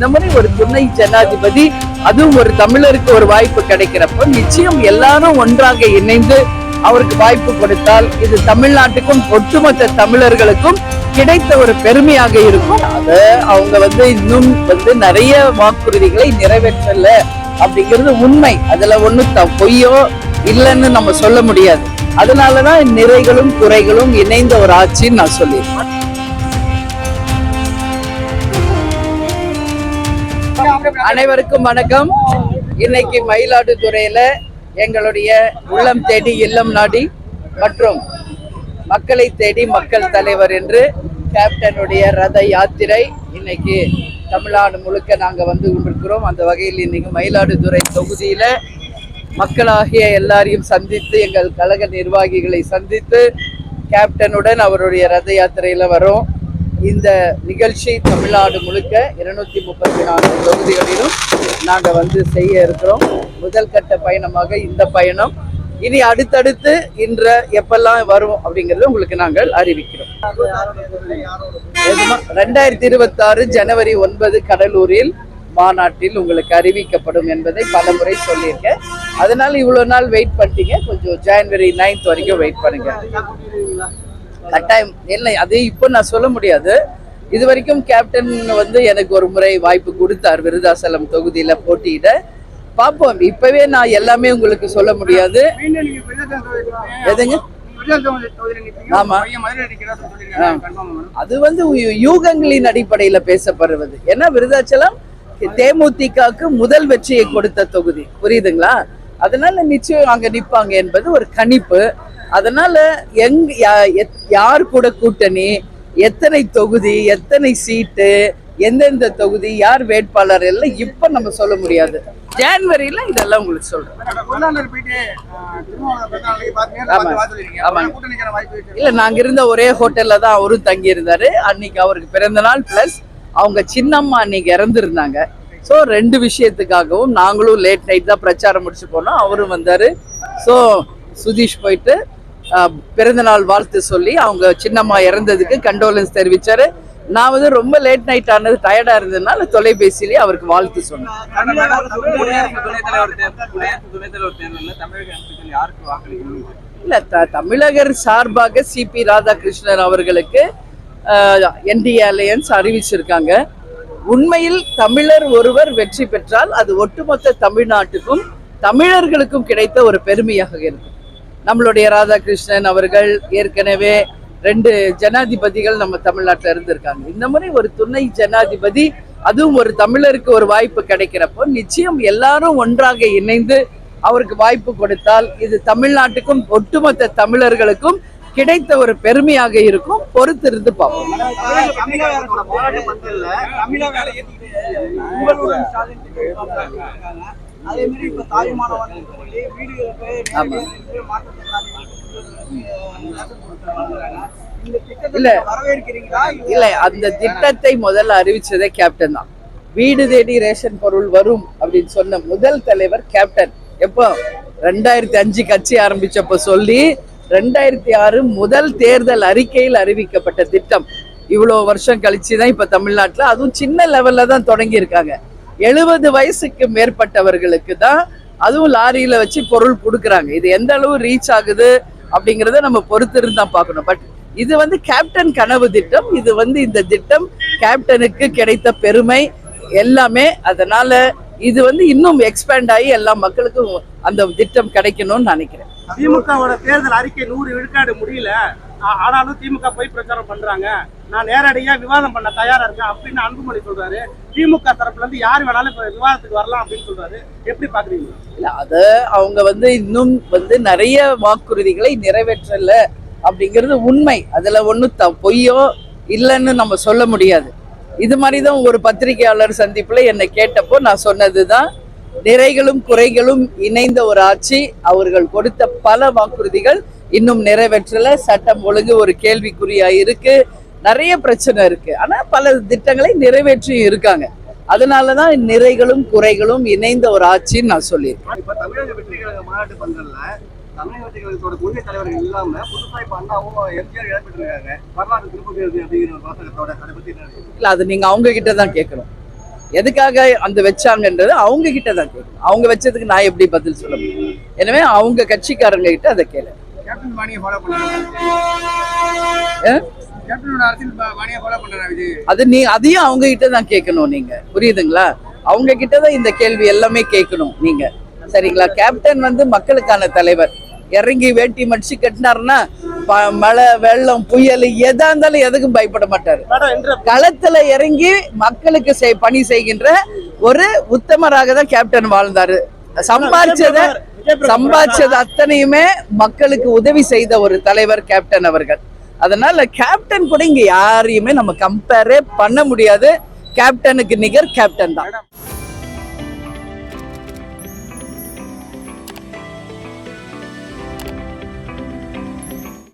இந்த மாதிரி ஒரு துணை ஜனாதிபதி அதுவும் ஒரு தமிழருக்கு ஒரு வாய்ப்பு கிடைக்கிறப்போ நிச்சயம் எல்லாரும் ஒன்றாக இணைந்து அவருக்கு வாய்ப்பு கொடுத்தால் இது தமிழ்நாட்டுக்கும் ஒட்டுமொத்த தமிழர்களுக்கும் கிடைத்த ஒரு பெருமையாக இருக்கும். அது அவங்க வந்து இன்னும் வந்து நிறைய வாக்குறுதிகளை நிறைவேற்றல அப்படிங்கிறது உண்மை. அதுல ஒண்ணு த- பொய்யோ இல்லைன்னு நம்ம சொல்ல முடியாது. அதனாலதான் நிறைகளும் குறைகளும் இணைந்த ஒரு ஆட்சின்னு நான் சொல்லியிருக்கேன். அனைவருக்கும் வணக்கம். இன்னைக்கு மயிலாடுதுறையில எங்களுடைய உள்ளம் தேடி இல்லம் நாடி மற்றும் மக்களை தேடி மக்கள் தலைவர் என்று கேப்டனுடைய ரத யாத்திரை இன்னைக்கு தமிழ்நாடு முழுக்க நாங்கள் வந்து கொண்டிருக்கிறோம். அந்த வகையில் இன்னைக்கு மயிலாடுதுறை தொகுதியில மக்களாகிய எல்லாரையும் சந்தித்து எங்கள் கழக நிர்வாகிகளை சந்தித்து கேப்டனுடன் அவருடைய ரத யாத்திரையில வரோம். இந்த நிகழ்ச்சி தமிழ்நாடு முழுக்க இருநூத்தி முப்பத்தி நான்கு தொகுதிகளிலும் நாங்கள் வந்து செய்ய இருக்கிறோம். முதல் கட்ட பயணமாக இந்த பயணம். இனி அடுத்தடுத்து இன்ற எப்பெல்லாம் வரும் அப்படிங்கறத உங்களுக்கு நாங்கள் அறிவிக்கிறோம். ரெண்டாயிரத்தி இருபத்தி ஆறு ஜனவரி ஒன்பது கடலூரில் மாநாட்டில் உங்களுக்கு அறிவிக்கப்படும் என்பதை பலமுறை சொல்லியிருக்கேன். அதனால இவ்வளவு நாள் வெயிட் பண்ணிட்டீங்க. கொஞ்சம் ஜனவரி நைன்த் வரைக்கும் வெயிட் பண்ணுங்க. கட்டாயம். இல்லை அது இப்போ நான் சொல்ல முடியாது. இது வரைக்கும் கேப்டன் வந்து எனக்கு ஒரு முறை வாய்ப்பு கொடுத்தார் விருதாசலம் தொகுதியில போட்டியிட. பார்ப்போம். இப்பவே நான் எல்லாமே உங்களுக்கு சொல்ல முடியாது. எதுங்க. ஆமா. அது வந்து யூகங்களின் அடிப்படையில பேசப்படுவது. ஏன்னா விருதாச்சலம் தேமுதிகக்கு முதல் வெற்றியை கொடுத்த தொகுதி. புரியுதுங்களா? அதனால நிச்சயம் அங்க நிப்பாங்க என்பது ஒரு கணிப்பு. அதனால எங் யார் கூட கூட்டணி எத்தனை தொகுதி எத்தனை சீட்டு எந்தெந்த தொகுதி யார் வேட்பாளர் எல்லாம் இப்ப நம்ம சொல்ல முடியாது. ஜான்வரியில இதெல்லாம் உங்களுக்கு சொல்றேன். இல்ல நாங்க இருந்த ஒரே ஹோட்டல்ல தான் அவரும் தங்கி இருந்தாரு அன்னைக்கு அவருக்கு பிறந்த நாள் பிளஸ் அவங்க சின்னம்மா அன்னைக்கு இறந்துருந்தாங்க. ஸோ ரெண்டு விஷயத்துக்காகவும் நாங்களும் லேட் நைட் தான் பிரச்சாரம் முடிச்சு போனோம். அவரும் வந்தாரு. ஸோ சுதீஷ் போயிட்டு பிறந்தநாள் வாழ்த்து சொல்லி அவங்க சின்னம்மா இறந்ததுக்கு கண்டோலன்ஸ் தெரிவிச்சாரு. நான் வந்து ரொம்ப லேட் நைட் ஆனது டயர்டா இருந்ததுனால தொலைபேசியிலேயே அவருக்கு வாழ்த்து சொன்னேன். இல்ல தமிழகர் சார்பாக சிபி ராதாகிருஷ்ணன் அவர்களுக்கு என்டிஏ அலையன்ஸ் அறிவிச்சிருக்காங்க. உண்மையில் தமிழர் ஒருவர் வெற்றி பெற்றால் அது ஒட்டுமொத்த தமிழ்நாட்டுக்கும் தமிழர்களுக்கும் கிடைத்த ஒரு பெருமையாக இருக்கும். நம்மளுடைய ராதாகிருஷ்ணன் அவர்கள் ஏற்கனவே ரெண்டு ஜனாதிபதிகள் நம்ம தமிழ்நாட்டில் இருந்திருக்காங்க. இந்த மாதிரி ஒரு துணை ஜனாதிபதி அதுவும் ஒரு தமிழருக்கு ஒரு வாய்ப்பு கிடைக்கிறப்போ நிச்சயம் எல்லாரும் ஒன்றாக இணைந்து அவருக்கு வாய்ப்பு கொடுத்தால் இது தமிழ்நாட்டுக்கும் ஒட்டுமொத்த தமிழர்களுக்கும் கிடைத்த ஒரு பெருமையாக இருக்கும். பொறுத்து இருந்து பார்ப்போம். தமிழக- அதே மாதிரி இப்ப தாய்மானவன் வீடுகளுக்கு இல்ல. இல்ல. அந்த திட்டத்தை முதல்ல அறிவிச்சதே கேப்டன் தான். வீடு தேடி ரேஷன் பொருள் வரும் அப்படின்னு சொன்ன முதல் தலைவர் கேப்டன் எப்போ? ரெண்டாயிரத்தி அஞ்சு கட்சி ஆரம்பிச்சப்ப சொல்லி ரெண்டாயிரத்தி ஆறு முதல் தேர்தல் அறிக்கையில் அறிவிக்கப்பட்ட திட்டம். இவ்வளோ வருஷம் கழிச்சு தான் இப்போ தமிழ்நாட்டில். அதுவும் சின்ன லெவல்ல தான் தொடங்கி இருக்காங்க எழுபது வயசுக்கு மேற்பட்டவர்களுக்கு தான் அதுவும் லாரியில வச்சு பொருள் கொடுக்குறாங்க. இது எந்த அளவு ரீச் ஆகுது அப்படிங்கிறத நம்ம பொறுத்திருந்து தான் பார்க்கணும். பட் இது வந்து கேப்டன் கனவு திட்டம். இது வந்து இந்த திட்டம் கேப்டனுக்கு கிடைத்த பெருமை எல்லாமே. அதனால இது வந்து இன்னும் எக்ஸ்பேண்ட் ஆகி எல்லா மக்களுக்கும் அந்த திட்டம் கிடைக்கணும்னு நினைக்கிறேன். திமுகவோட தேர்தல் அறிக்கை நூறு விழுக்காடு முடியல. ஆனாலும் திமுக போய் பிரச்சாரம் பண்றாங்க. நான் நேரடியா விவாதம் பண்ண தயாரா இருக்கேன் அப்படின்னு அன்புமணி சொல்றாரு. திமுக தரப்புல இருந்து யார் வேணாலும் இப்ப விவாதத்துக்கு வரலாம் அப்படின்னு சொல்றாரு. எப்படி பாக்குறீங்க? இல்ல அத அவங்க வந்து இன்னும் வந்து நிறைய வாக்குறுதிகளை நிறைவேற்றல அப்படிங்கிறது உண்மை. அதுல ஒன்றும் த பொய்யோ இல்லைன்னு நம்ம சொல்ல முடியாது. இது மாதிரி தான் ஒரு பத்திரிகையாளர் சந்திப்புல என்னை கேட்டப்போ நான் சொன்னதுதான் நிறைகளும் குறைகளும் இணைந்த ஒரு ஆட்சி. அவர்கள் கொடுத்த பல வாக்குறுதிகள் இன்னும் நிறைவேற்றல. சட்டம் ஒழுங்கு ஒரு கேள்விக்குறியா இருக்கு. நிறைய பிரச்சனை இருக்கு. ஆனா பல திட்டங்களை நிறைவேற்றியும் இருக்காங்க. அதனாலதான் நிறைகளும் குறைகளும் இணைந்த ஒரு ஆட்சின்னு நான் சொல்லியிருக்கேன். இப்ப தமிழக வெற்றி கழக மாநாட்டு பந்தல்ல தமிழக வெற்றி கழகத்தோட கொள்கை தலைவர்கள் இல்லாம புதுசா இப்ப அண்ணாவும் எம்ஜிஆர் இடம்பெற்று இருக்காங்க. வரலாறு திருப்பதி அப்படிங்கிற ஒரு வாசகத்தோட அதை பத்தி என்ன நினைக்கிறீங்க? இல்ல அது நீங்க அவங்க கிட்ட தான் கேட்கணும். எதுக்காக அந்த வச்சாங்கன்றது அவங்க கிட்ட தான் கேட்கணும். அவங்க வச்சதுக்கு நான் எப்படி பதில் சொல்ல முடியும்? எனவே அவங்க கட்சிக்காரங்க கிட்ட அதை கேளு. அது நீ அதையும் அவங்க கிட்ட தான் கேட்கணும் நீங்க. புரியுதுங்களா? அவங்க கிட்ட தான் இந்த கேள்வி எல்லாமே கேட்கணும் நீங்க. சரிங்களா? கேப்டன் வந்து மக்களுக்கான தலைவர். இறங்கி வேட்டி மடிச்சு கட்டினாருன்னா மழை வெள்ளம் புயல் எதா இருந்தாலும் எதுக்கும் பயப்பட மாட்டாரு. களத்துல இறங்கி மக்களுக்கு பணி செய்கின்ற ஒரு உத்தமராக தான் கேப்டன் வாழ்ந்தாரு. சம்பாதிச்சத சம்பாதிச்சது அத்தனையுமே மக்களுக்கு உதவி செய்த ஒரு தலைவர் கேப்டன் அவர்கள். அதனால கேப்டன் கூட இங்க யாரையுமே நம்ம கம்பேரே பண்ண முடியாது. கேப்டனுக்கு நிகர் கேப்டன் தான்.